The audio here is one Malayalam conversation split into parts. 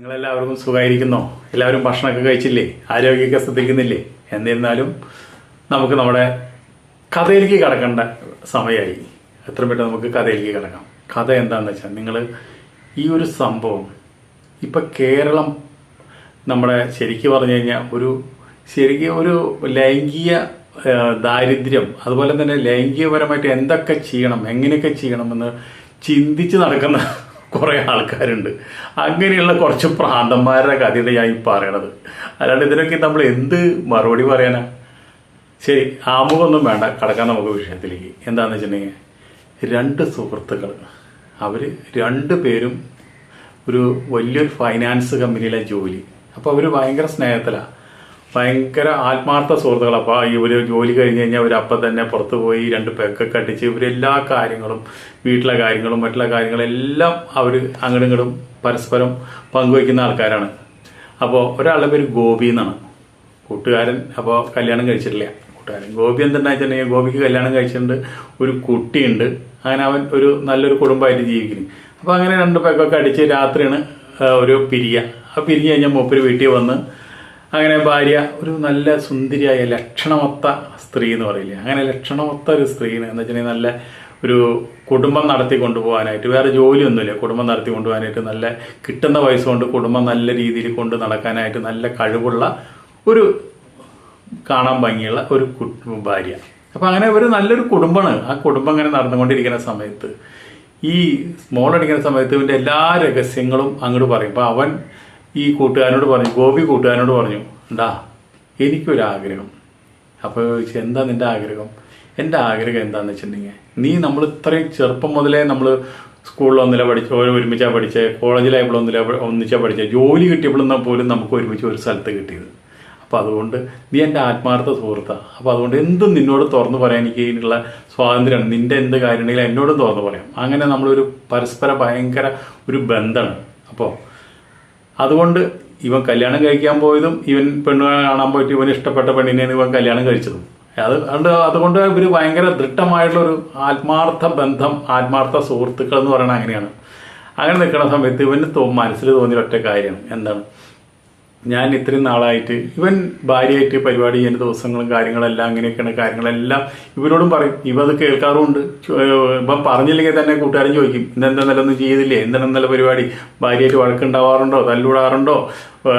നിങ്ങളെല്ലാവർക്കും സുഖമായിരിക്കുന്നോ എല്ലാവരും ഭക്ഷണമൊക്കെ കഴിച്ചില്ലേ? ആരോഗ്യമൊക്കെ ശ്രദ്ധിക്കുന്നില്ലേ? എന്നിരുന്നാലും നമുക്ക് നമ്മുടെ കഥയിലേക്ക് കടക്കേണ്ട സമയമായി. എത്ര പെട്ടെന്ന് നമുക്ക് കഥയിലേക്ക് കടക്കാം. കഥ എന്താണെന്ന് വെച്ചാൽ നിങ്ങൾ ഈ ഒരു സംഭവം ഇപ്പം കേരളം നമ്മുടെ ശരിക്കും പറഞ്ഞു കഴിഞ്ഞാൽ ഒരു ശരിക്കും ഒരു ലൈംഗിക ദാരിദ്ര്യം അതുപോലെ തന്നെ ലൈംഗികപരമായിട്ട് എന്തൊക്കെ ചെയ്യണം എങ്ങനെയൊക്കെ ചെയ്യണമെന്ന് ചിന്തിച്ച് നടക്കുന്ന കുറേ ആൾക്കാരുണ്ട്. അങ്ങനെയുള്ള കുറച്ച് പ്രാന്തന്മാരുടെ കഥയാണ് ഞാൻ ഈ പറയണത്. അല്ലാണ്ട് ഇതിനൊക്കെ നമ്മൾ എന്ത് മറുപടി പറയാനാ? ശരി ആമുഖമൊന്നും വേണ്ട. കടക്കാൻ നമുക്ക് വിഷയത്തിലേക്ക്. എന്താണെന്ന് വെച്ചിട്ടുണ്ടെങ്കിൽ രണ്ട് സുഹൃത്തുക്കൾ അവർ രണ്ട് പേരും ഒരു വലിയൊരു ഫൈനാൻസ് കമ്പനിയിലെ ജോലി. അപ്പോൾ അവർ ഭയങ്കര സ്നേഹത്തിലാണ് ഭയങ്കര ആത്മാർത്ഥ സുഹൃത്തുക്കൾ അപ്പോൾ ഇവർ ജോലി കഴിഞ്ഞ് കഴിഞ്ഞാൽ ഇവർ അപ്പം തന്നെ പുറത്തു പോയി രണ്ട് പെക്കൊക്കെ അടിച്ച് ഇവരെല്ലാ കാര്യങ്ങളും വീട്ടിലെ കാര്യങ്ങളും മറ്റുള്ള കാര്യങ്ങളെല്ലാം അവർ അങ്ങോട്ടും ഇങ്ങോട്ടും പരസ്പരം പങ്കുവയ്ക്കുന്ന ആൾക്കാരാണ്. അപ്പോൾ ഒരാളുടെ പേര് ഗോപി എന്നാണ്. കൂട്ടുകാരൻ അപ്പോൾ കല്യാണം കഴിച്ചിട്ടില്ല. കൂട്ടുകാരൻ ഗോപി എന്തെന്നാ വെച്ചിട്ടുണ്ടെങ്കിൽ ഗോപിക്ക് കല്യാണം കഴിച്ചിട്ടുണ്ട് ഒരു കുട്ടിയുണ്ട്. അങ്ങനെ അവൻ ഒരു നല്ലൊരു കുടുംബമായിട്ട് ജീവിക്കുന്നു. അപ്പോൾ അങ്ങനെ രണ്ട് പെക്കൊക്കെ അടിച്ച് രാത്രിയാണ് ഒരു പിരിയ ആ പിരിഞ്ഞ് കഴിഞ്ഞാൽ മൂപ്പര് വീട്ടിൽ വന്ന് അങ്ങനെ ഭാര്യ ഒരു നല്ല സുന്ദരിയായ ലക്ഷണമൊത്ത സ്ത്രീ എന്ന് പറയില്ലേ? അങ്ങനെ ലക്ഷണമൊത്ത ഒരു സ്ത്രീന് എന്ന് വെച്ചിട്ടുണ്ടെങ്കിൽ നല്ല ഒരു കുടുംബം നടത്തി കൊണ്ടുപോകാനായിട്ട് വേറെ ജോലിയൊന്നുമില്ല. കുടുംബം നടത്തി കൊണ്ടുപോകാനായിട്ട് നല്ല കിട്ടുന്ന പൈസ കൊണ്ട് കുടുംബം നല്ല രീതിയിൽ കൊണ്ട് നടക്കാനായിട്ട് നല്ല കഴിവുള്ള ഒരു കാണാൻ ഭംഗിയുള്ള ഒരു ഭാര്യ. അപ്പം അങ്ങനെ ഒരു നല്ലൊരു കുടുംബമാണ്. ആ കുടുംബം അങ്ങനെ നടന്നുകൊണ്ടിരിക്കുന്ന സമയത്ത് ഈ സ്മോൾ അടിക്കുന്ന സമയത്ത് ഇവന്റെ എല്ലാ രഹസ്യങ്ങളും അങ്ങോട്ട് പറയും. അപ്പം അവൻ ഈ കൂട്ടുകാരനോട് പറഞ്ഞു ഗോപി കൂട്ടുകാരനോട് പറഞ്ഞു ഉണ്ടാ എനിക്കൊരാഗ്രഹം. അപ്പോൾ ചോദിച്ചു എന്താ നിന്റെ ആഗ്രഹം? എന്റെ ആഗ്രഹം എന്താണെന്ന് വെച്ചിട്ടുണ്ടെങ്കിൽ നീ നമ്മൾ ഇത്രയും ചെറുപ്പം മുതലേ നമ്മൾ സ്കൂളിൽ ഒന്നില പഠിച്ച ഒരുമിച്ചാണ് പഠിച്ചത് കോളേജിലായപ്പോൾ ഒന്നില ഒന്നിച്ചാണ് പഠിച്ചത് ജോലി കിട്ടിയപ്പോഴൊന്നും പോലും നമുക്ക് ഒരുമിച്ച് ഒരു സ്ഥലത്ത് കിട്ടിയത്. അപ്പോൾ അതുകൊണ്ട് നീ എന്റെ ആത്മാർത്ഥ സുഹൃത്താണ് അപ്പോൾ അതുകൊണ്ട് എന്തും നിന്നോട് തുറന്നു പറയാൻ എനിക്ക് ഇതിനുള്ള സ്വാതന്ത്ര്യമാണ്. നിന്റെ എന്ത് കാര്യമുണ്ടെങ്കിലും എന്നോടും തുറന്നു പറയാം. അങ്ങനെ നമ്മളൊരു പരസ്പര ഭയങ്കര ഒരു ബന്ധമാണ്. അപ്പോൾ അതുകൊണ്ട് ഇവൻ കല്യാണം കഴിക്കാൻ പോയതും ഇവൻ പെണ്ണ് കാണാൻ പോയിട്ട് ഇവൻ ഇഷ്ടപ്പെട്ട പെണ്ണിനെയാണ് ഇവൻ കല്യാണം കഴിച്ചതും. അത് അതുകൊണ്ട് അതുകൊണ്ട് ഇവർ ഭയങ്കര ദൃഢമായിട്ടുള്ളൊരു ആത്മാർത്ഥ ബന്ധം ആത്മാർത്ഥ സുഹൃത്തുക്കൾ എന്ന് പറയുന്നത് അങ്ങനെയാണ്. അങ്ങനെ നിൽക്കുന്ന സമയത്ത് ഇവന് മനസ്സിൽ തോന്നിയ ഒറ്റ കാര്യമാണ് എന്താണ്? ഞാൻ ഇത്രയും നാളായിട്ട് ഇവൻ ഭാര്യയായിട്ട് പരിപാടി ചെയ്യുന്ന ദിവസങ്ങളും കാര്യങ്ങളെല്ലാം അങ്ങനെയൊക്കെയാണ് കാര്യങ്ങളെല്ലാം ഇവരോടും പറയും. ഇവ അത് കേൾക്കാറുമുണ്ട്. ഇപ്പം പറഞ്ഞില്ലെങ്കിൽ തന്നെ കൂട്ടുകാരൻ ചോദിക്കും ഇന്നെന്താ നല്ലൊന്നും ചെയ്തില്ലേ? എന്താണ് നല്ല പരിപാടി? ഭാര്യയായിട്ട് വഴക്കുണ്ടാവാറുണ്ടോ തല്ലൂടാറുണ്ടോ?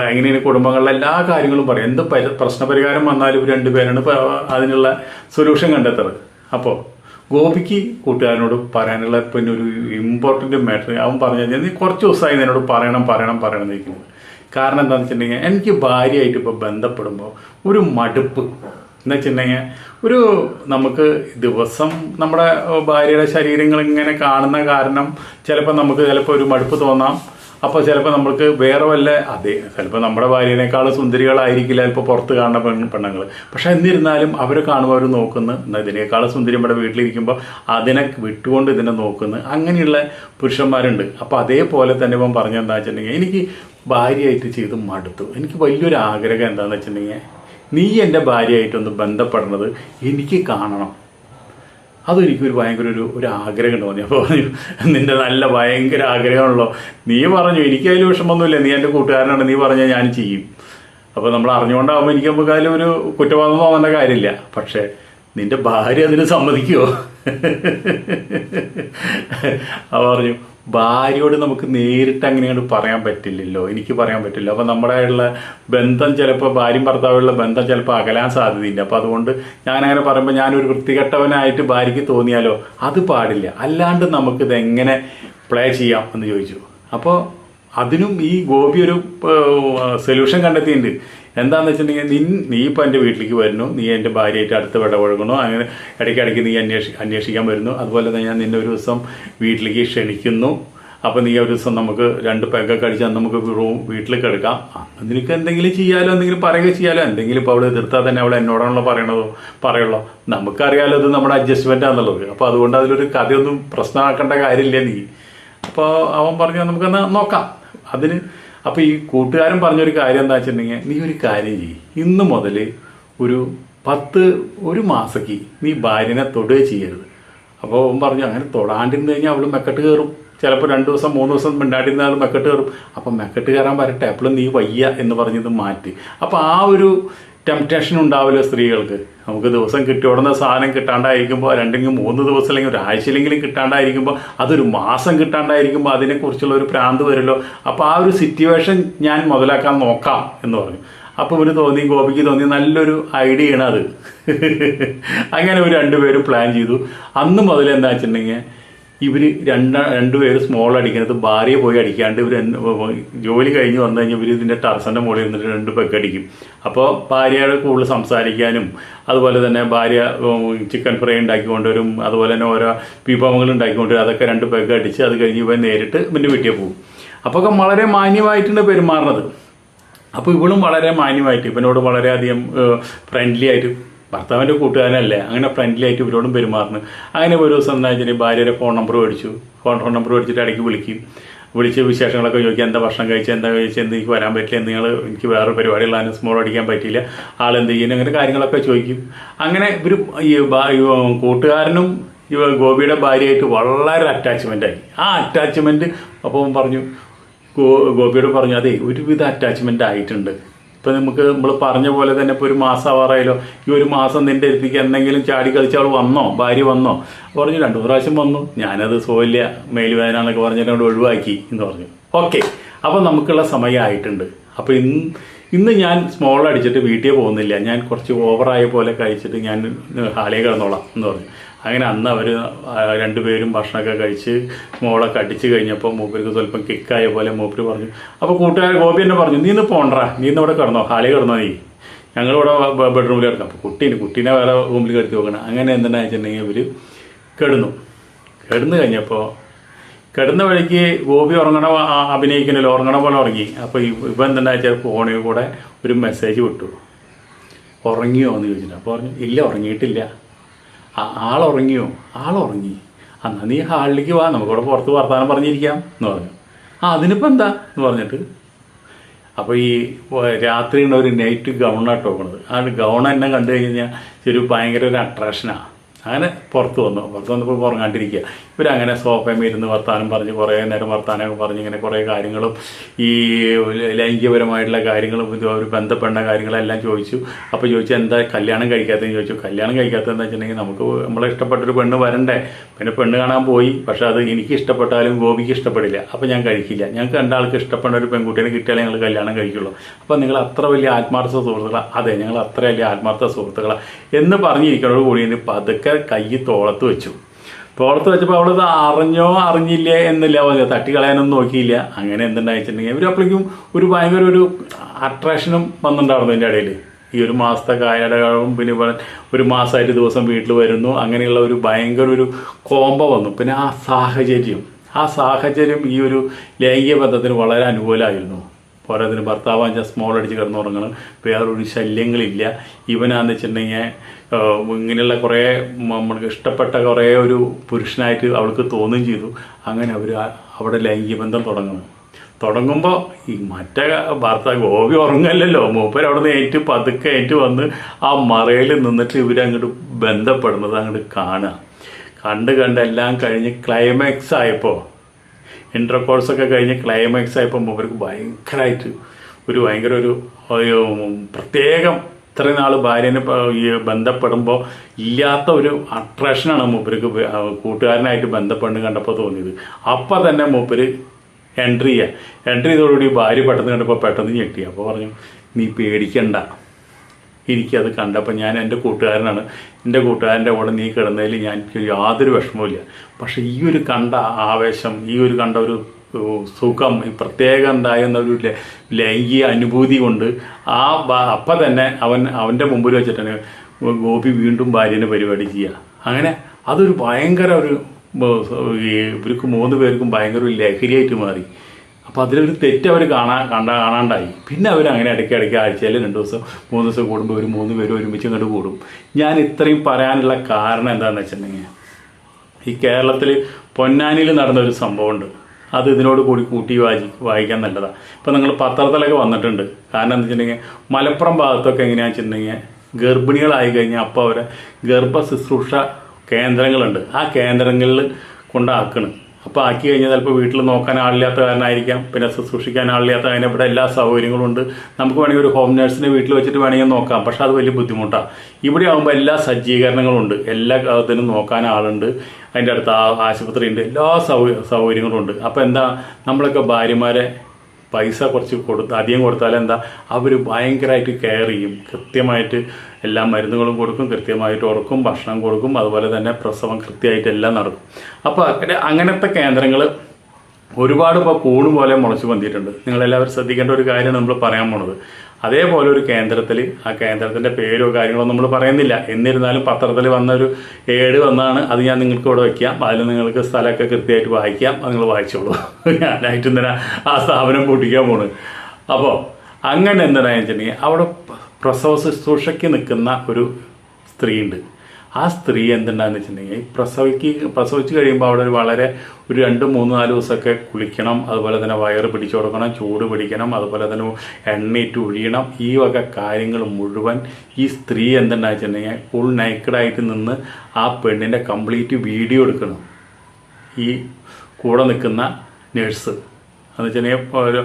എങ്ങനെയാണ് കുടുംബങ്ങളിലെ എല്ലാ കാര്യങ്ങളും പറയും. എന്ത് പരി- പ്രശ്നപരിഹാരം വന്നാലും ഇവർ രണ്ടുപേരാണ് അതിനുള്ള സൊല്യൂഷൻ കണ്ടെത്തുന്നത്. അപ്പോൾ ഗോപിക്ക് കൂട്ടുകാരനോട് പറയാനുള്ള പിന്നെ ഒരു ഇമ്പോർട്ടന്റ് മാറ്റർ അവൻ പറഞ്ഞു കഴിഞ്ഞാൽ നീ കുറച്ച് ദിവസമായി എന്നോട് പറയണം പറയണം പറയണം എന്ന് ഇരിക്കുന്നത് കാരണം എന്താണെന്ന് വെച്ചിട്ടുണ്ടെങ്കിൽ എനിക്ക് ഭാര്യയായിട്ട് ഇപ്പോൾ ബന്ധപ്പെടുമ്പോൾ ഒരു മടുപ്പ്. എന്ന് വെച്ചിട്ടുണ്ടെങ്കിൽ ഒരു നമുക്ക് ദിവസം നമ്മുടെ ഭാര്യയുടെ ശരീരങ്ങൾ ഇങ്ങനെ കാണുന്ന കാരണം ചിലപ്പോൾ നമുക്ക് ചിലപ്പോൾ ഒരു മടുപ്പ് തോന്നാം. അപ്പോൾ ചിലപ്പോൾ നമ്മൾക്ക് വേറെ വല്ല അതെ ചിലപ്പോൾ നമ്മുടെ ഭാര്യനേക്കാൾ സുന്ദരികളായിരിക്കില്ല ഇപ്പോൾ പുറത്ത് കാണുന്ന പെൺ പെണ്ണുങ്ങൾ പക്ഷെ എന്നിരുന്നാലും അവരെ കാണുമ്പോൾ അവർ നോക്കുന്നു. എന്നാൽ ഇതിനേക്കാൾ സുന്ദരി നമ്മുടെ വീട്ടിലിരിക്കുമ്പോൾ അതിനെ വിട്ടുകൊണ്ട് ഇതിനെ നോക്കുന്നു. അങ്ങനെയുള്ള പുരുഷന്മാരുണ്ട്. അപ്പോൾ അതേപോലെ തന്നെ ഇപ്പം പറഞ്ഞെന്താ വെച്ചിട്ടുണ്ടെങ്കിൽ എനിക്ക് ഭാര്യയായിട്ട് ചെയ്ത് മടുത്തു. എനിക്ക് വലിയൊരു ആഗ്രഹം എന്താണെന്ന് വെച്ചിട്ടുണ്ടെങ്കിൽ നീ എന്റെ ഭാര്യയായിട്ടൊന്ന് ബന്ധപ്പെടുന്നത് എനിക്ക് കാണണം. അതെനിക്കൊരു ഭയങ്കര ഒരു ഒരു ആഗ്രഹം തോന്നി അപ്പോൾ പറഞ്ഞു നിന്റെ നല്ല ഭയങ്കര ആഗ്രഹമാണല്ലോ. നീ പറഞ്ഞു എനിക്ക് അതിൽ വിഷമമൊന്നുമില്ല. നീ എന്റെ കൂട്ടുകാരനാണ് നീ പറഞ്ഞാൽ ഞാൻ ചെയ്യും. അപ്പോൾ നമ്മൾ അറിഞ്ഞുകൊണ്ടാകുമ്പോൾ എനിക്ക് നമുക്ക് അതിൽ ഒരു കുറ്റവാദം തോന്നേണ്ട കാര്യമില്ല. പക്ഷേ നിന്റെ ഭാര്യ അതിന് സമ്മതിക്കുമോ അവ പറഞ്ഞു ഭാര്യയോട് നമുക്ക് നേരിട്ട് അങ്ങനെയാണ് പറയാൻ പറ്റില്ലല്ലോ. എനിക്ക് പറയാൻ പറ്റില്ല. അപ്പോൾ നമ്മുടെ ഉള്ള ബന്ധം ചിലപ്പോൾ ഭാര്യയും ഭർത്താവുള്ള ബന്ധം ചിലപ്പോൾ അകലാൻ സാധ്യതയില്ല. അപ്പോൾ അതുകൊണ്ട് ഞാൻ അങ്ങനെ പറയുമ്പോൾ ഞാനൊരു വൃത്തികെട്ടവനായിട്ട് ഭാര്യയ്ക്ക് തോന്നിയാലോ? അത് പാടില്ല. അല്ലാണ്ട് നമുക്കിത് എങ്ങനെ പ്ലേ ചെയ്യാം എന്ന് ചോദിച്ചു. അപ്പോൾ അതിനും ഈ ഗോപി ഒരു സൊല്യൂഷൻ കണ്ടെത്തിയിട്ടുണ്ട്. എന്താന്ന് വെച്ചിട്ടുണ്ടെങ്കിൽ നീ നീ ഇപ്പം എന്റെ വീട്ടിലേക്ക് വരുന്നു. നീ എന്റെ ഭാര്യയായിട്ട് അടുത്ത് വിടപഴകണു അങ്ങനെ ഇടയ്ക്കിടയ്ക്ക് നീ അന്വേഷി അന്വേഷിക്കാൻ വരുന്നു. അതുപോലെ തന്നെ ഞാൻ നിന്നെ ഒരു ദിവസം വീട്ടിലേക്ക് ക്ഷണിക്കുന്നു. അപ്പോൾ നീ ഒരു ദിവസം നമുക്ക് രണ്ട് പെഗൊക്കെ അടിച്ച് അന്ന് നമുക്ക് റൂം വീട്ടിൽ കിടക്കാം നിനക്ക് എന്തെങ്കിലും ചെയ്യാലോ എന്തെങ്കിലും പറയുക ചെയ്യാലോ. എന്തെങ്കിലും ഇപ്പോൾ അവൾ എതിർത്താൽ തന്നെ അവൾ എന്നോടാണല്ലോ പറയണതോ പറയുള്ളൂ. നമുക്കറിയാലോ ഇത് നമ്മുടെ അഡ്ജസ്റ്റ്മെന്റ് ആണെന്നുള്ളത്. അപ്പോൾ അതുകൊണ്ട് അതിലൊരു കഥയൊന്നും പ്രശ്നമാക്കേണ്ട കാര്യമില്ല നീ? അപ്പോൾ അവൻ പറഞ്ഞു നമുക്കെന്നാ നോക്കാം. അതിന് അപ്പോൾ ഈ കൂട്ടുകാരൻ പറഞ്ഞൊരു കാര്യം എന്താ വെച്ചിട്ടുണ്ടെങ്കിൽ നീ ഒരു കാര്യം ചെയ്യ്. ഇന്ന് മുതൽ ഒരു പത്ത് ഒരു മാസക്ക് നീ ഭാര്യനെ തൊടുകയും ചെയ്യരുത്. അപ്പോൾ അവൻ പറഞ്ഞു അങ്ങനെ തൊടാണ്ടിരുന്ന് കഴിഞ്ഞാൽ അവൾ മെക്കെട്ട് കയറും. ചിലപ്പോൾ രണ്ട് ദിവസം മൂന്ന് ദിവസം മിണ്ടാണ്ടിരുന്നാൽ മെക്കെട്ട് കയറും. അപ്പം മെക്കെട്ട് കയറാൻ വരട്ടെ അപ്പോഴും നീ വയ്യ എന്ന് പറഞ്ഞത് മാറ്റി. അപ്പോൾ ആ ഒരു ടെംപ്റ്റേഷൻ ഉണ്ടാവില്ല സ്ത്രീകൾക്ക്? നമുക്ക് ദിവസം കിട്ടിയോടുന്ന സാധനം കിട്ടാണ്ടായിരിക്കുമ്പോൾ രണ്ടെങ്കിലും മൂന്ന് ദിവസം അല്ലെങ്കിൽ ഒരാഴ്ചയിലെങ്കിലും കിട്ടാണ്ടായിരിക്കുമ്പോൾ അതൊരു മാസം കിട്ടാണ്ടായിരിക്കുമ്പോൾ അതിനെക്കുറിച്ചുള്ള ഒരു ഭ്രാന്ത് വരുമല്ലോ. അപ്പോൾ ആ ഒരു സിറ്റുവേഷൻ ഞാൻ മുതലാക്കാൻ നോക്കാം എന്ന് പറഞ്ഞു. അപ്പോൾ ഇവന് തോന്നി ഗോപിക്ക് തോന്നി നല്ലൊരു ഐഡിയ ആണ് അത്. അങ്ങനെ ഒരു രണ്ടുപേരും പ്ലാൻ ചെയ്തു. അന്ന് മുതൽ എന്താ വെച്ചിട്ടുണ്ടെങ്കിൽ ഇവർ രണ്ട രണ്ടുപേര് സ്മോൾ അടിക്കുന്നത് ഭാര്യ പോയി അടിക്കാണ്ട് ഇവർ ജോലി കഴിഞ്ഞ് വന്നു കഴിഞ്ഞാൽ ഇവർ ഇതിന്റെ ടർസന്റെ മുകളിൽ നിന്നിട്ട് രണ്ട് പെഗ് അടിക്കും. അപ്പോൾ ഭാര്യയുടെ കൂടുതൽ സംസാരിക്കാനും അതുപോലെ തന്നെ ഭാര്യ ചിക്കൻ ഫ്രൈ ഉണ്ടാക്കിക്കൊണ്ടുവരും അതുപോലെ തന്നെ ഓരോ വിഭവങ്ങൾ ഉണ്ടാക്കിക്കൊണ്ടുവരും അതൊക്കെ രണ്ട് പെഗ് അടിച്ച് അത് കഴിഞ്ഞ് ഇവൻ നേരിട്ട് ഇവന്റെ വീട്ടിൽ പോകും. അപ്പോൾ വളരെ മാന്യമായിട്ടാണ് പെരുമാറുന്നത്. അപ്പോൾ ഇവളും വളരെ മാന്യമായിട്ട് ഇവനോട് വളരെയധികം ഫ്രണ്ട്ലി ആയിട്ട് ഭർത്താവിന്റെ കൂട്ടുകാരനല്ലേ? അങ്ങനെ ഫ്രണ്ട്ലി ആയിട്ട് ഇവരോടും പെരുമാറുന്നു. അങ്ങനെ ഒരു ദിവസം എന്താ വെച്ചാൽ ഭാര്യയുടെ ഫോൺ നമ്പർ മേടിച്ചു. ഫോൺ ഫോൺ നമ്പർ മേടിച്ചിട്ട് ഇടയ്ക്ക് വിളിക്കും. വിളിച്ച് വിശേഷങ്ങളൊക്കെ ചോദിക്കുക എന്താ ഭക്ഷണം കഴിച്ചാൽ എന്താ കഴിച്ചാൽ എന്ത് എനിക്ക് വരാൻ പറ്റില്ല? നിങ്ങൾ എനിക്ക് വേറെ പരിപാടികളാണ് സ്മോൾ അടിക്കാൻ പറ്റില്ല എന്ത് ചെയ്യുന്നു? അങ്ങനെ കാര്യങ്ങളൊക്കെ ചോദിക്കും. അങ്ങനെ ഇവർ ഈ കൂട്ടുകാരനും ഇവ ഗോപിയുടെ ഭാര്യയായിട്ട് വളരെ അറ്റാച്ച്മെന്റ് ആയി. ആ അറ്റാച്ച്മെന്റ് അപ്പം പറഞ്ഞു ഗോപിയോട് പറഞ്ഞു അതെ ഒരുവിധ അറ്റാച്ച്മെന്റ് ആയിട്ടുണ്ട്. ഇപ്പം നമുക്ക് നമ്മൾ പറഞ്ഞ പോലെ തന്നെ ഇപ്പോൾ ഒരു മാസം ആവാറായാലോ ഈ ഒരു മാസം നിന്റെ അടുത്തേക്ക് എന്തെങ്കിലും ചാടി കളിച്ചാൾ വന്നോ? ഭാര്യ വന്നോ? പറഞ്ഞു രണ്ടു പ്രാവശ്യം വന്നു. ഞാനത് സോയില്ല മേലുവേദന എന്നൊക്കെ പറഞ്ഞിട്ട് അവിടെ ഒഴിവാക്കി എന്ന് പറഞ്ഞു. ഓക്കെ. അപ്പോൾ നമുക്കുള്ള സമയമായിട്ടുണ്ട് അപ്പോൾ ഇന്ന് ഇന്ന് ഞാൻ സ്മോൾ അടിച്ചിട്ട് വീട്ടിൽ പോകുന്നില്ല. ഞാൻ കുറച്ച് ഓവറായ പോലെ കഴിച്ചിട്ട് ഞാൻ ഹാലേ കിടന്നോളാം എന്ന് പറഞ്ഞു. അങ്ങനെ അന്ന് അവർ രണ്ടുപേരും ഭക്ഷണമൊക്കെ കഴിച്ച് മോളൊക്കെ അടിച്ച് കഴിഞ്ഞപ്പോൾ മൂപ്പർക്ക് സ്വല്പം കിക്കായ പോലെ മൂപ്പര് പറഞ്ഞു. അപ്പോൾ കൂട്ടുകാർ ഗോപി എന്നെ പറഞ്ഞു നീ ഇന്ന് പോണ്ടാ നീ ഇന്ന് ഇവിടെ കിടന്നോ ഹാളിൽ കിടന്നോ നീ. ഞങ്ങളിവിടെ ബെഡ്റൂമിൽ കിടക്കാം. അപ്പോൾ കുട്ടീനെ കുട്ടീനെ വേറെ റൂമിൽ കിടത്തി നോക്കണം അങ്ങനെ എന്തെന്ന് വെച്ചിട്ടുണ്ടെങ്കിൽ ഇവർ കിടന്നു. കിടന്നു കഴിഞ്ഞപ്പോൾ കിടന്ന വഴിക്ക് ഗോപി ഉറങ്ങണ അഭിനയിക്കണല്ലോ ഉറങ്ങണ പോലെ ഉറങ്ങി. അപ്പോൾ ഇവ എന്തെന്നാ വെച്ചാൽ ഫോണിൽ കൂടെ ഒരു മെസ്സേജ് വിട്ടു. ഉറങ്ങിയോ എന്ന് ചോദിച്ചിട്ട്. അപ്പോൾ പറഞ്ഞു ഇല്ല ഉറങ്ങിയിട്ടില്ല. ആളുറങ്ങിയോ? ആളുറങ്ങി. എന്നാൽ നീ ഹാളിലേക്ക് വാ നമുക്കിവിടെ പുറത്ത് വർത്തമാനം പറഞ്ഞിരിക്കാം എന്ന് പറഞ്ഞു. ആ അതിനിപ്പോൾ എന്താ എന്ന് പറഞ്ഞിട്ട്? അപ്പോൾ ഈ രാത്രി രാത്രിയാണ് ഒരു നൈറ്റ് ഗൗണാണ് നോക്കണത് ആ ഗൗൺ എന്നെ കണ്ടു കഴിഞ്ഞാൽ ഒരു ഭയങ്കര ഒരു അട്രാക്ഷനാണ് അങ്ങനെ പുറത്ത് വന്നു. പുറത്ത് വന്നപ്പോൾ ഉറങ്ങാണ്ടിരിക്കുക. ഇവരങ്ങനെ സോഫയിൽ ഇരുന്ന് വർത്താനം പറഞ്ഞ് കുറേ നേരം വർത്താനമൊക്കെ പറഞ്ഞ് ഇങ്ങനെ കുറേ കാര്യങ്ങളും ഈ ലൈംഗികപരമായിട്ടുള്ള കാര്യങ്ങളും അവർ ബന്ധപ്പെടുന്ന കാര്യങ്ങളെല്ലാം ചോദിച്ചു. അപ്പോൾ ചോദിച്ചു എന്താ കല്യാണം കഴിക്കാത്തതെന്ന്? ചോദിച്ചു. കല്യാണം കഴിക്കാത്തതെന്ന് വെച്ചിട്ടുണ്ടെങ്കിൽ നമുക്ക് നമ്മളെ ഇഷ്ടപ്പെട്ടൊരു പെണ്ണ് വരണ്ടേ? പിന്നെ പെണ്ണ് കാണാൻ പോയി. പക്ഷെ അത് എനിക്ക് ഇഷ്ടപ്പെട്ടാലും ഗോപിക്ക് ഇഷ്ടപ്പെടില്ല. അപ്പോൾ ഞാൻ കഴിക്കില്ല. ഞങ്ങൾക്ക് രണ്ടാൾക്ക് ഇഷ്ടപ്പെട്ട ഒരു പെൺകുട്ടിയെ കിട്ടിയാലേ ഞങ്ങൾ കല്യാണം കഴിക്കുള്ളൂ. അപ്പോൾ നിങ്ങൾ അത്ര വലിയ ആത്മാർത്ഥ സുഹൃത്തുക്കളാണ് അതെ ഞങ്ങൾ അത്ര വലിയ ആത്മാർത്ഥ സുഹൃത്തുക്കളാണ് എന്ന് പറഞ്ഞിരിക്കുന്നതോട് കൂടി പതുക്കെ കൈ തോളത്ത് വെച്ചു. തോളത്ത് വെച്ചപ്പോൾ അവളത് അറിഞ്ഞോ അറിഞ്ഞില്ലേ എന്നില്ല. തട്ടി കളയാനൊന്നും നോക്കിയില്ല. അങ്ങനെ എന്തുണ്ടായി വെച്ചിട്ടുണ്ടെങ്കിൽ ഇവർ അപ്പോഴേക്കും ഒരു ഭയങ്കര ഒരു അട്രാക്ഷനും വന്നിട്ടുണ്ടായിരുന്നു എന്റെ ഇടയിൽ ഈ ഒരു മാസത്തെ കായടകളും പിന്നെ ഒരു മാസമായിട്ട് ദിവസം വീട്ടിൽ വരുന്നു. അങ്ങനെയുള്ള ഒരു ഭയങ്കര ഒരു കോമ്പ വന്നു. പിന്നെ ആ സാഹചര്യം ആ സാഹചര്യം ഈ ഒരു ലൈംഗിക ബന്ധത്തിന് വളരെ അനുകൂലമായിരുന്നു. പോരാതിന് ഭർത്താവ് അഞ്ചാൽ സ്മോൾ അടിച്ച് കിടന്നുറങ്ങണം. വേറൊരു ശല്യങ്ങളില്ല. ഇവനാന്ന് വെച്ചിട്ടുണ്ടെങ്കിൽ ഇങ്ങനെയുള്ള കുറേ നമ്മൾക്ക് ഇഷ്ടപ്പെട്ട കുറേ ഒരു പുരുഷനായിട്ട് അവൾക്ക് തോന്നുകയും ചെയ്തു. അങ്ങനെ അവർ അവിടെ ലൈംഗിക ബന്ധം തുടങ്ങണം തുടങ്ങുമ്പോൾ ഈ മറ്റേ ഭർത്താവ് ഗോപി ഉറങ്ങല്ലല്ലോ. മൂപ്പർ അവിടെ നിന്ന് ഏറ്റു പതുക്കെ ഏറ്റു വന്ന് ആ മറയിൽ നിന്നിട്ട് ഇവരങ്ങോട്ട് ബന്ധപ്പെടുന്നത് അങ്ങോട്ട് കാണുക. കണ്ട് കണ്ട് എല്ലാം കഴിഞ്ഞ് ക്ലൈമാക്സ് ആയപ്പോൾ ഇന്റർ കോഴ്സൊക്കെ കഴിഞ്ഞ് ക്ലൈമാക്സ് ആയപ്പോൾ അവർക്ക് ഭയങ്കരമായിട്ട് ഒരു ഭയങ്കര ഒരു പ്രത്യേകം ഇത്രയും നാൾ ഭാര്യനെ ബന്ധപ്പെടുമ്പോൾ ഇല്ലാത്ത ഒരു അട്രാക്ഷനാണ് മൂപ്പർക്ക് കൂട്ടുകാരനായിട്ട് ബന്ധപ്പെട്ട് കണ്ടപ്പോൾ തോന്നിയത്. അപ്പം തന്നെ മൂപ്പര് എൻട്രി ചെയ്യുക എൻട്രി ചെയ്തോടുകൂടി ഭാര്യ പെട്ടെന്ന് കണ്ടപ്പോൾ പെട്ടെന്ന് ഞെട്ടി. അപ്പോൾ പറഞ്ഞു നീ പേടിക്കണ്ട. എനിക്കത് കണ്ടപ്പോൾ ഞാൻ എന്റെ കൂട്ടുകാരനാണ്. എന്റെ കൂട്ടുകാരന്റെ കൂടെ നീ കിടന്നതിൽ ഞാൻ യാതൊരു വിഷമവും പക്ഷേ ഈ ഒരു കണ്ട ആവേശം ഈ ഒരു കണ്ട ഒരു സുഖം പ്രത്യേകം ഉണ്ടായിരുന്ന ഒരു ലൈംഗിക അനുഭൂതി കൊണ്ട് ആ അപ്പം തന്നെ അവൻ അവന്റെ മുമ്പിൽ വെച്ചിട്ടാണ് ഗോപി വീണ്ടും ഭാര്യനെ പരിപാടി ചെയ്യുക. അങ്ങനെ അതൊരു ഭയങ്കര ഒരു ഇവർക്ക് മൂന്ന് പേർക്കും ഭയങ്കര ഒരു ലഹരിയായിട്ട് മാറി. അപ്പോൾ അതിലൊരു തെറ്റ് അവർ കാണാൻ കണ്ട കാണാണ്ടായി. പിന്നെ അവർ അങ്ങനെ ഇടയ്ക്ക് ഇടയ്ക്ക് ആഴ്ചയിൽ രണ്ട് ദിവസം മൂന്ന് ദിവസം കൂടുമ്പോൾ ഒരു മൂന്ന് പേര് ഒരുമിച്ച് ഇങ്ങോട്ട് കൂടും. ഞാൻ ഇത്രയും പറയാനുള്ള കാരണം എന്താണെന്ന് വെച്ചിട്ടുണ്ടെങ്കിൽ ഈ കേരളത്തിൽ പൊന്നാനിയിൽ നടന്ന ഒരു സംഭവമുണ്ട്. അത് ഇതിനോട് കൂടി കൂട്ടി വായി വായിക്കാൻ നല്ലതാണ് ഇപ്പം നിങ്ങൾ പത്രത്തിലൊക്കെ വന്നിട്ടുണ്ട്. കാരണം എന്താ വെച്ചിട്ടുണ്ടെങ്കിൽ മലപ്പുറം ഭാഗത്തൊക്കെ എങ്ങനെയാണെന്ന് വെച്ചിട്ടുണ്ടെങ്കിൽ ഗർഭിണികളായി കഴിഞ്ഞാൽ അപ്പോൾ അവരെ ഗർഭ ശുശ്രൂഷ കേന്ദ്രങ്ങളുണ്ട്. ആ കേന്ദ്രങ്ങളിൽ കൊണ്ടാക്കണം. അപ്പോൾ ആക്കി കഴിഞ്ഞാൽ ചിലപ്പോൾ വീട്ടിൽ നോക്കാൻ ആളില്ലാത്ത കാരണമായിരിക്കാം പിന്നെ ശുശ്രൂഷിക്കാൻ ആളില്ലാത്ത അതിന് ഇവിടെ എല്ലാ സൗകര്യങ്ങളും ഉണ്ട്. നമുക്ക് വേണമെങ്കിൽ ഒരു ഹോം നഴ്സിനെ വീട്ടിൽ വെച്ചിട്ട് വേണമെങ്കിൽ നോക്കാം. പക്ഷേ അത് വലിയ ബുദ്ധിമുട്ടാണ് ഇവിടെ ആകുമ്പോൾ എല്ലാ സജ്ജീകരണങ്ങളും ഉണ്ട്. എല്ലാ ഇതിനും നോക്കാൻ ആളുണ്ട്. അതിന്റെ അടുത്ത് ആശുപത്രി ഉണ്ട്. എല്ലാ സൗകര്യങ്ങളും ഉണ്ട്. അപ്പോൾ എന്താ നമ്മളൊക്കെ ഭാര്യമാരെ പൈസ കുറച്ച് കൊടുത്ത് അധികം കൊടുത്താൽ എന്താ അവർ ഭയങ്കരമായിട്ട് കെയർ ചെയ്യും. കൃത്യമായിട്ട് എല്ലാ മരുന്നുകളും കൊടുക്കും കൃത്യമായിട്ട് ഉറക്കും ഭക്ഷണം കൊടുക്കും അതുപോലെ തന്നെ പ്രസവം കൃത്യമായിട്ട് എല്ലാം നടക്കും. അപ്പോൾ അങ്ങനെ അങ്ങനത്തെ കേന്ദ്രങ്ങൾ ഒരുപാട് ഇപ്പോൾ കൂണ് പോലെ മുളച്ചു നിങ്ങൾ നിങ്ങളെല്ലാവരും ശ്രദ്ധിക്കേണ്ട ഒരു കാര്യമാണ് നമ്മൾ പറയാൻ പോണത്. അതേപോലെ ഒരു കേന്ദ്രത്തിൽ ആ കേന്ദ്രത്തിന്റെ പേരോ കാര്യങ്ങളോ നമ്മൾ പറയുന്നില്ല. എന്നിരുന്നാലും പത്രത്തിൽ വന്ന ഒരു ഏട് വന്നാണ് അത് ഞാൻ നിങ്ങൾക്ക് ഇവിടെ വയ്ക്കാം അതിൽ നിങ്ങൾക്ക് സ്ഥലമൊക്കെ കൃത്യമായിട്ട് വായിക്കാം. അത് നിങ്ങൾ വായിച്ചോളൂ. ഞാനായിട്ട് എന്തിനാ ആ സ്ഥാപനം പൊട്ടിക്കാൻ പോണ്. അപ്പോൾ അങ്ങനെ എന്താണെന്ന് വെച്ചിട്ടുണ്ടെങ്കിൽ അവിടെ പ്രസവ ശുശ്രൂഷയ്ക്ക് നിൽക്കുന്ന ഒരു സ്ത്രീയുണ്ട്. ആ സ്ത്രീ എന്തുണ്ടാന്ന് വെച്ചിട്ടുണ്ടെങ്കിൽ പ്രസവിക്ക് പ്രസവിച്ച് കഴിയുമ്പോൾ അവിടെ ഒരു വളരെ ഒരു രണ്ട് മൂന്ന് നാല് ദിവസമൊക്കെ കുളിക്കണം അതുപോലെ തന്നെ വയറ് പിടിച്ചു കൊടുക്കണം ചൂട് പിടിക്കണം അതുപോലെ തന്നെ എണ്ണയിട്ട് ഒഴിയണം ഈ വക കാര്യങ്ങൾ മുഴുവൻ ഈ സ്ത്രീ എന്തുണ്ടാന്ന് വെച്ചിട്ടുണ്ടെങ്കിൽ ഫുൾ നൈക്കഡായിട്ട് നിന്ന് ആ പെണ്ണിന്റെ കംപ്ലീറ്റ് വീഡിയോ എടുക്കണം. ഈ കൂടെ നിൽക്കുന്ന നേഴ്സ് എന്ന് വെച്ചാൽ ഒരു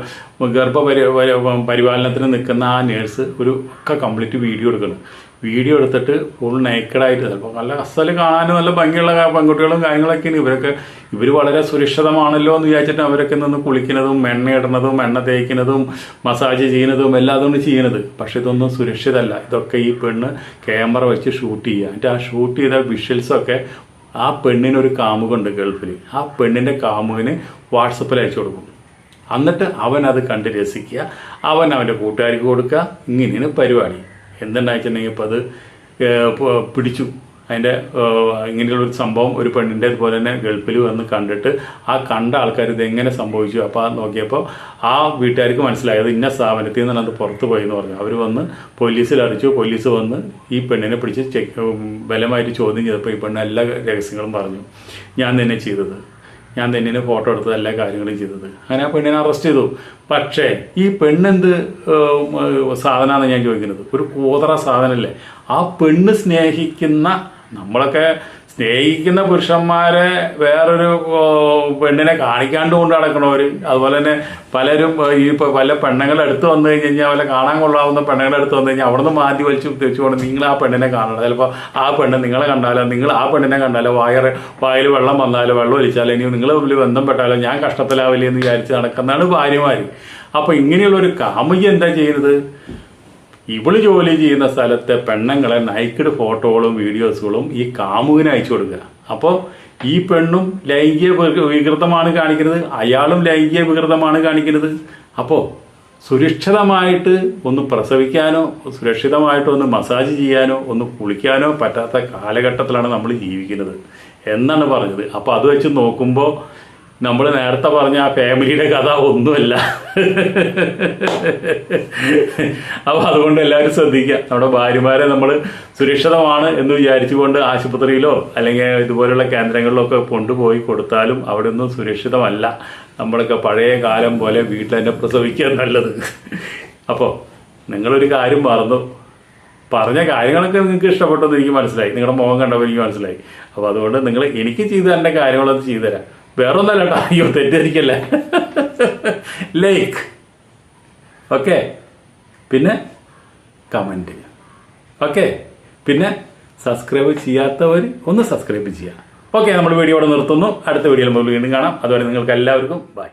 പരിപാലനത്തിന് നിൽക്കുന്ന ആ നേഴ്സ് ഒരു ഒക്കെ കംപ്ലീറ്റ് വീഡിയോ എടുക്കണം വീഡിയോ എടുത്തിട്ട് ഫുൾ നേക്കഡായിട്ട് ചിലപ്പോൾ നല്ല അസൽ കാണാനും നല്ല ഭംഗിയുള്ള പെൺകുട്ടികളും കാര്യങ്ങളൊക്കെയാണ്. ഇവരൊക്കെ ഇവർ വളരെ സുരക്ഷിതമാണല്ലോ എന്ന് വിചാരിച്ചിട്ട് അവരൊക്കെ നിന്ന് കുളിക്കുന്നതും എണ്ണ ഇടുന്നതും എണ്ണ തേക്കുന്നതും മസാജ് ചെയ്യുന്നതും എല്ലാം അതുകൊണ്ട് ചെയ്യുന്നത്. പക്ഷെ ഇതൊന്നും സുരക്ഷിതമല്ല ഇതൊക്കെ ഈ പെണ്ണ് ക്യാമറ വെച്ച് ഷൂട്ട് ചെയ്യുക. എന്നിട്ട് ആ ഷൂട്ട് ചെയ്ത വിഷ്വൽസൊക്കെ ആ പെണ്ണിനൊരു കാമുകുണ്ട് ഗൾഫിൽ ആ പെണ്ണിന്റെ കാമുകിന് വാട്സപ്പിൽ അയച്ചു കൊടുക്കും. എന്നിട്ട് അവൻ അത് കണ്ട് രസിക്കുക. അവൻ അവന്റെ കൂട്ടുകാർക്ക് കൊടുക്കുക. ഇങ്ങനെയാണ് പരിപാടി. എന്തുണ്ടായിട്ടുണ്ടെങ്കിൽ ഇപ്പോൾ അത് പിടിച്ചു. അതിന്റെ ഇങ്ങനെയുള്ളൊരു സംഭവം ഒരു പെണ്ണിന്റെ അതുപോലെ തന്നെ ഗൾഫിൽ വന്ന് കണ്ടിട്ട് ആ കണ്ട ആൾക്കാർ ഇതെങ്ങനെ സംഭവിച്ചു? അപ്പോൾ ആ നോക്കിയപ്പോൾ ആ വീട്ടുകാർക്ക് മനസ്സിലായത് ഇന്ന സ്ഥാപനത്തിൽ നിന്നാണ് അത് പുറത്ത് പോയി എന്ന് പറഞ്ഞു. അവർ വന്ന് പോലീസിൽ അറിയിച്ചു. പോലീസ് വന്ന് ഈ പെണ്ണിനെ പിടിച്ച് ചെക്ക് ബലമായിട്ട് ചോദ്യം ചെയ്തപ്പോൾ ഈ പെണ്ണ് എല്ലാ രഹസ്യങ്ങളും പറഞ്ഞു. ഞാൻ തന്നെ ചെയ്തത്. ഞാൻ തന്നെ ഫോട്ടോ എടുത്തത് എല്ലാ കാര്യങ്ങളും ചെയ്തത്. അങ്ങനെ ആ പെണ്ണിനെ അറസ്റ്റ് ചെയ്തു. പക്ഷേ ഈ പെണ്ണെന്ത് സാധനമാണ് ഞാൻ ചോദിക്കുന്നത്? ഒരു കൂതറ സാധനമല്ലേ ആ പെണ്ണ് സ്നേഹിക്കുന്ന നമ്മളൊക്കെ സ്നേഹിക്കുന്ന പുരുഷന്മാരെ വേറൊരു പെണ്ണിനെ കാണിക്കാണ്ട് കൊണ്ട് നടക്കണവര് അതുപോലെ തന്നെ പലരും ഈ പല പെണ്ണുങ്ങളെടുത്ത് വന്നു കഴിഞ്ഞ് കഴിഞ്ഞാൽ വല്ല കാണാൻ കൊള്ളാവുന്ന പെണ്ണുങ്ങളെടുത്ത് വന്നു കഴിഞ്ഞാൽ അവിടുന്ന് മാറ്റി വലിച്ചു തെച്ചുകൊണ്ട് നിങ്ങൾ ആ പെണ്ണിനെ കാണണം ചിലപ്പോൾ ആ പെണ്ണ് നിങ്ങളെ കണ്ടാലോ നിങ്ങൾ ആ പെണ്ണിനെ കണ്ടാലോ വയറ് വായിൽ വെള്ളം വന്നാലോ വെള്ളം ഒലിച്ചാലോ ഇനി നിങ്ങൾ തമ്മിൽ ബന്ധപ്പെട്ടാലോ ഞാൻ കഷ്ടത്തിലാവില്ലേ എന്ന് വിചാരിച്ച് നടക്കുന്നതാണ് ഭാര്യമാർ അപ്പോൾ ഇങ്ങനെയുള്ള ഒരു കാമുകി എന്താ ചെയ്യുന്നത്? ഇവൾ ജോലി ചെയ്യുന്ന സ്ഥലത്തെ പെണ്ണുങ്ങളെ നൈക്കഡ് ഫോട്ടോകളും വീഡിയോസുകളും ഈ കാമുകിന് അയച്ചു കൊടുക്കുക. അപ്പോൾ ഈ പെണ്ണും ലൈംഗിക വികൃതമാണ് കാണിക്കുന്നത്. അയാളും ലൈംഗിക വികൃതമാണ് കാണിക്കുന്നത്. അപ്പോൾ സുരക്ഷിതമായിട്ട് ഒന്ന് പ്രസവിക്കാനോ സുരക്ഷിതമായിട്ട് ഒന്ന് മസാജ് ചെയ്യാനോ ഒന്ന് കുളിക്കാനോ പറ്റാത്ത കാലഘട്ടത്തിലാണ് നമ്മൾ ജീവിക്കുന്നത്. എന്നാണ് പറഞ്ഞത്. അപ്പോൾ അത് വെച്ച് നോക്കുമ്പോൾ നമ്മൾ നേരത്തെ പറഞ്ഞ ആ ഫാമിലിയുടെ കഥ ഒന്നുമല്ല. അപ്പോൾ അതുകൊണ്ട് എല്ലാവരും ശ്രദ്ധിക്കുക നമ്മുടെ ഭാര്യമാരെ നമ്മൾ സുരക്ഷിതമാണ് എന്ന് വിചാരിച്ചുകൊണ്ട് ആശുപത്രിയിലോ അല്ലെങ്കിൽ ഇതുപോലുള്ള കേന്ദ്രങ്ങളിലോ ഒക്കെ കൊണ്ടുപോയി കൊടുത്താലും അവിടെ ഒന്നും സുരക്ഷിതമല്ല. നമ്മളൊക്കെ പഴയ കാലം പോലെ വീട്ടിൽ തന്നെ പ്രസവിക്കുക നല്ലത്. അപ്പോൾ നിങ്ങളൊരു കാര്യം മറന്നു. പറഞ്ഞ കാര്യങ്ങളൊക്കെ നിങ്ങൾക്ക് ഇഷ്ടപ്പെട്ടെന്ന് എനിക്ക് മനസ്സിലായി. നിങ്ങളുടെ മുഖം കണ്ടപ്പോൾ എനിക്ക് മനസ്സിലായി. അപ്പോൾ അതുകൊണ്ട് നിങ്ങൾ എനിക്ക് ചെയ്തു തരേണ്ട കാര്യങ്ങളൊക്കെ ചെയ്തു തരാം. വേറെ ഒന്നല്ല കേട്ടോ അയ്യോ തെറ്റിദ്ധരിക്കല്ലേ. ലൈക്ക് ഓക്കെ പിന്നെ കമന്റ് ഓക്കെ പിന്നെ സബ്സ്ക്രൈബ് ചെയ്യാത്തവർ ഒന്ന് സബ്സ്ക്രൈബ് ചെയ്യുക. ഓക്കെ നമ്മൾ വീഡിയോ ഇവിടെ നിർത്തുന്നു. അടുത്ത വീഡിയോയിൽ നമ്മൾ വീണ്ടും കാണാം. അതുവരെ നിങ്ങൾക്ക് എല്ലാവർക്കും ബൈ